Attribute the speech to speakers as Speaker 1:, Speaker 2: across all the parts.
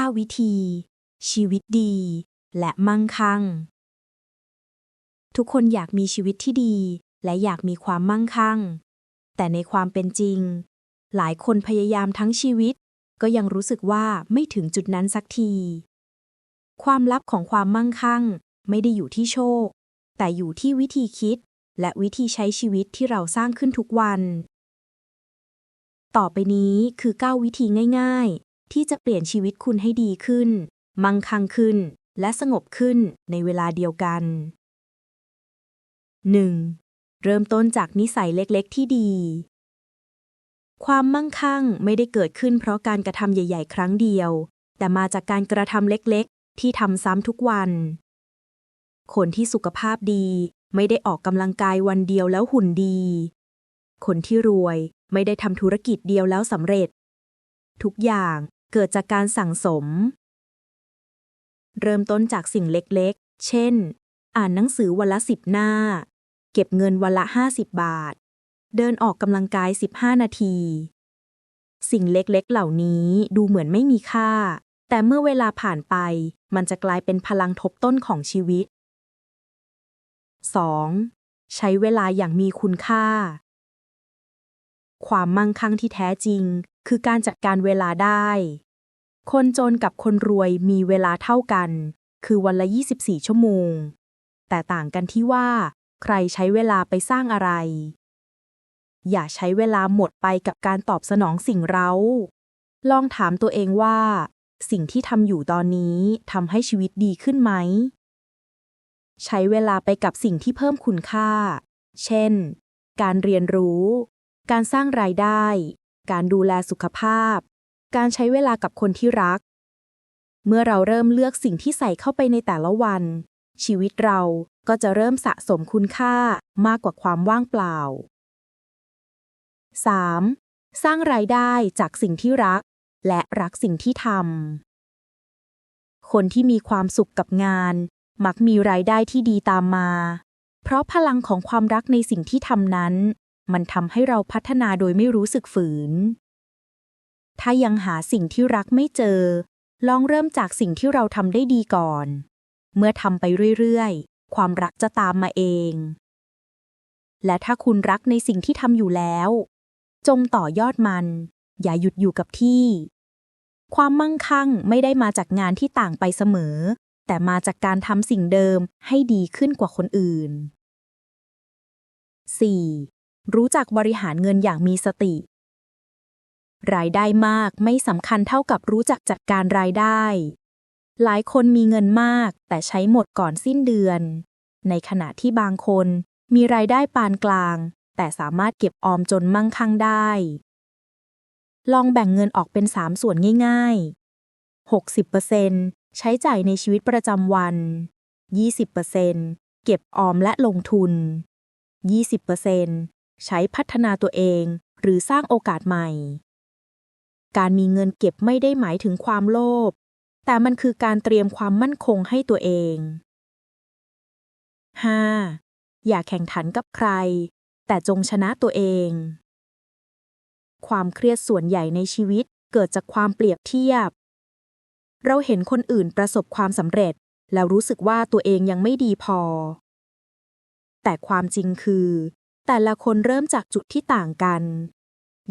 Speaker 1: 9 วิธี ชีวิตดี และมั่งคั่ง ทุกคนอยากมีชีวิตที่ดี และอยากมีความมั่งคั่ง แต่ในความเป็นจริง หลายคนพยายามทั้งชีวิต ก็ยังรู้สึกว่าไม่ถึงจุดนั้นสักที ความลับของความมั่งคั่ง ไม่ได้อยู่ที่โชค แต่อยู่ที่วิธีคิด และวิธีใช้ชีวิตที่เราสร้างขึ้นทุกวัน ต่อไปนี้คือ 9 วิธีง่าย ที่จะเปลี่ยนชีวิตคุณให้ดีขึ้น มั่งคั่งขึ้น และสงบขึ้นในเวลาเดียวกัน 1. เริ่มต้นจากนิสัยเล็กๆ ที่ดี ความมั่งคั่งไม่ได้เกิดขึ้นเพราะการกระทำใหญ่ ๆ ครั้งเดียว แต่มาจากการกระทำเล็กๆ ที่ทำซ้ำทุกวัน คนที่สุขภาพดีไม่ได้ออกกำลังกายวันเดียวแล้วหุ่นดี คนที่รวยไม่ได้ทำธุรกิจเดียวแล้วสำเร็จ ทุกอย่าง เกิดจากการสั่งสม เริ่มต้นจากสิ่งเล็กๆ เช่น อ่านหนังสือวันละสิบหน้า เก็บเงินวันละ50บบาท เดินออกกำลังกาย15นาที สิ่งเล็กๆ เหล่านี้ดูเหมือนไม่มีค่า แต่เมื่อเวลาผ่านไป มันจะกลายเป็นพลังทบต้นของชีวิต 2. ใช้เวลาอย่างมีคุณค่า ความมั่งคั่งที่แท้จริง คือการจัดการเวลาได้ คนจนกับคนรวยมีเวลาเท่ากัน คือวันละ 24 ชั่วโมง แต่ต่างกันที่ว่า ใครใช้เวลาไปสร้างอะไร อย่าใช้เวลาหมดไปกับการตอบสนองสิ่งเร้าลองถามตัวเองว่า สิ่งที่ทำอยู่ตอนนี้ทำให้ชีวิตดีขึ้นไหม ใช้เวลาไปกับสิ่งที่เพิ่มคุณค่า เช่น การเรียนรู้ การสร้างรายได้ การดูแลสุขภาพ การใช้เวลากับคนที่รัก เมื่อเราเริ่มเลือกสิ่งที่ใส่เข้าไปในแต่ละวัน ชีวิตเราก็จะเริ่มสะสมคุณค่ามากกว่าความว่างเปล่า 3. สร้างรายได้จากสิ่งที่รัก และรักสิ่งที่ทำ คนที่มีความสุขกับงาน มักมีรายได้ที่ดีตามมา เพราะพลังของความรักในสิ่งที่ทำนั้น มันทำให้เราพัฒนาโดยไม่รู้สึกฝืน ถ้ายังหาสิ่งที่รักไม่เจอ ลองเริ่มจากสิ่งที่เราทำได้ดีก่อน เมื่อทำไปเรื่อยๆ ความรักจะตามมาเอง และถ้าคุณรักในสิ่งที่ทำอยู่แล้ว จงต่อยอดมัน อย่าหยุดอยู่กับที่ ความมั่งคั่งไม่ได้มาจากงานที่ต่างไปเสมอ แต่มาจากการทำสิ่งเดิมให้ดีขึ้นกว่าคนอื่น 4. รู้จักบริหารเงินอย่างมีสติ รายได้มากไม่สำคัญเท่ากับรู้จักจัดการรายได้ หลายคนมีเงินมากแต่ใช้หมดก่อนสิ้นเดือน ในขณะที่บางคนมีรายได้ปานกลาง แต่สามารถเก็บออมจนมั่งคั่งได้ ลองแบ่งเงินออกเป็น3ส่วนง่าย ๆ 60%ใช้จ่ายในชีวิตประจำวัน 20%เก็บออมและลงทุน 20% ใช้พัฒนาตัวเอง หรือสร้างโอกาสใหม่ การมีเงินเก็บไม่ได้หมายถึงความโลภ แต่มันคือการเตรียมความมั่นคงให้ตัวเอง 5. อย่าแข่งขันกับใคร แต่จงชนะตัวเอง ความเครียดส่วนใหญ่ในชีวิตเกิดจากความเปรียบเทียบ เราเห็นคนอื่นประสบความสำเร็จ แล้วรู้สึกว่าตัวเองยังไม่ดีพอ แต่ความจริงคือ แต่ละคนเริ่มจากจุดที่ต่างกัน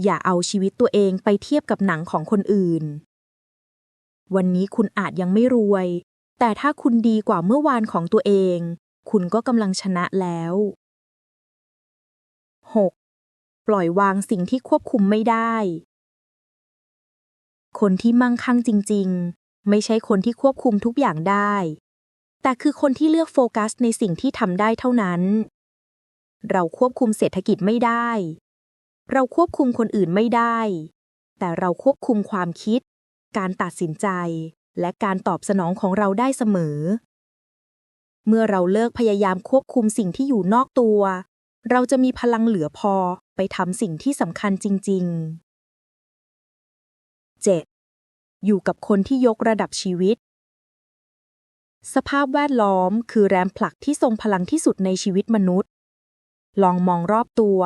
Speaker 1: อย่าเอาชีวิตตัวเองไปเทียบกับหนังของคนอื่น วันนี้คุณอาจยังไม่รวย แต่ถ้าคุณดีกว่าเมื่อวานของตัวเอง คุณก็กำลังชนะแล้ว 6. ปล่อยวางสิ่งที่ควบคุมไม่ได้ คนที่มั่งคั่งจริง ๆ ไม่ใช่คนที่ควบคุมทุกอย่างได้ แต่คือคนที่เลือกโฟกัสในสิ่งที่ทำได้เท่านั้น เราควบคุมเศรษฐกิจไม่ได้ เราควบคุมคนอื่นไม่ได้ แต่เราควบคุมความคิด การตัดสินใจ และการตอบสนองของเราได้เสมอ เมื่อเราเลิกพยายามควบคุมสิ่งที่อยู่นอกตัว เราจะมีพลังเหลือพอไปทำสิ่งที่สำคัญจริง ๆ 7. อยู่กับคนที่ยกระดับชีวิตสภาพแวดล้อมคือแรงผลักที่ทรงพลังที่สุดในชีวิตมนุษย์ ลองมองรอบตัว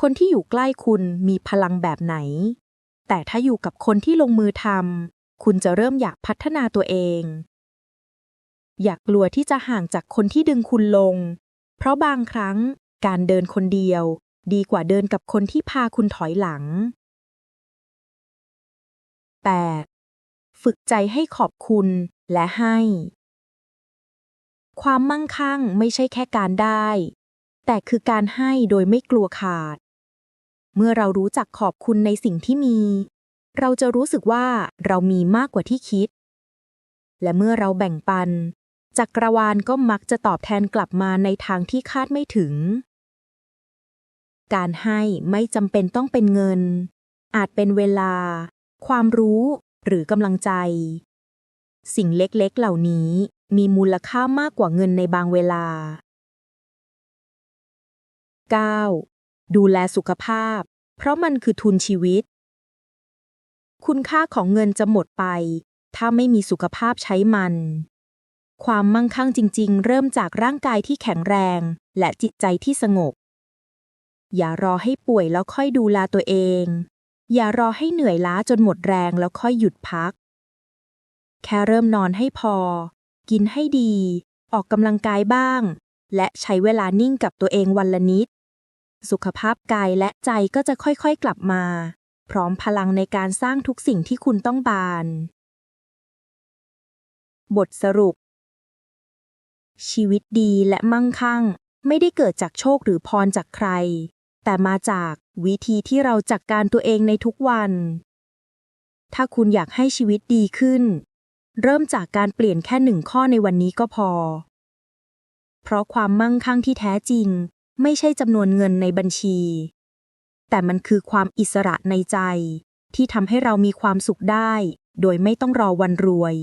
Speaker 1: คนที่อยู่ใกล้คุณมีพลังแบบไหน แต่ถ้าอยู่กับคนที่ลงมือทำคุณจะเริ่มอยากพัฒนาตัวเอง อยากกลัวที่จะห่างจากคนที่ดึงคุณลง เพราะบางครั้งการเดินคนเดียว ดีกว่าเดินกับคนที่พาคุณถอยหลัง 8. ฝึกใจให้ขอบคุณและให้ ความมั่งคั่งไม่ใช่แค่การได้ แต่คือการให้โดยไม่กลัวขาด เมื่อเรารู้จักขอบคุณในสิ่งที่มี เราจะรู้สึกว่าเรามีมากกว่าที่คิด และเมื่อเราแบ่งปัน จักรวาลก็มักจะตอบแทนกลับมาในทางที่คาดไม่ถึง การให้ไม่จำเป็นต้องเป็นเงิน อาจเป็นเวลา ความรู้หรือกำลังใจ สิ่งเล็กๆเหล่านี้มีมูลค่ามากกว่าเงินในบางเวลา 9. ดูแลสุขภาพ เพราะมันคือทุนชีวิต คุณค่าของเงินจะหมดไป ถ้าไม่มีสุขภาพใช้มัน ความมั่งคั่งจริง ๆ เริ่มจากร่างกายที่แข็งแรง และจิตใจที่สงบ อย่ารอให้ป่วยแล้วค่อยดูแลตัวเอง อย่ารอให้เหนื่อยล้าจนหมดแรงแล้วค่อยหยุดพัก แค่เริ่มนอนให้พอ กินให้ดี ออกกำลังกายบ้างและใช้เวลานิ่งกับตัวเองวันละนิด สุขภาพกายและใจก็จะค่อยๆกลับมา พร้อมพลังในการสร้างทุกสิ่งที่คุณต้องบาน บทสรุป ชีวิตดีและมั่งคั่ง ไม่ได้เกิดจากโชคหรือพรจากใคร แต่มาจากวิธีที่เราจัดกการตัวเองในทุกวัน ถ้าคุณอยากให้ชีวิตดีขึ้น เริ่มจากการเปลี่ยนแค่หนึ่งข้อในวันนี้ก็พอ เพราะความมั่งคั่งที่แท้จริง ไม่ใช่จำนวนเงินในบัญชี แต่มันคือความอิสระในใจที่ทำให้เรามีความสุขได้ โดยไม่ต้องรอวันรวย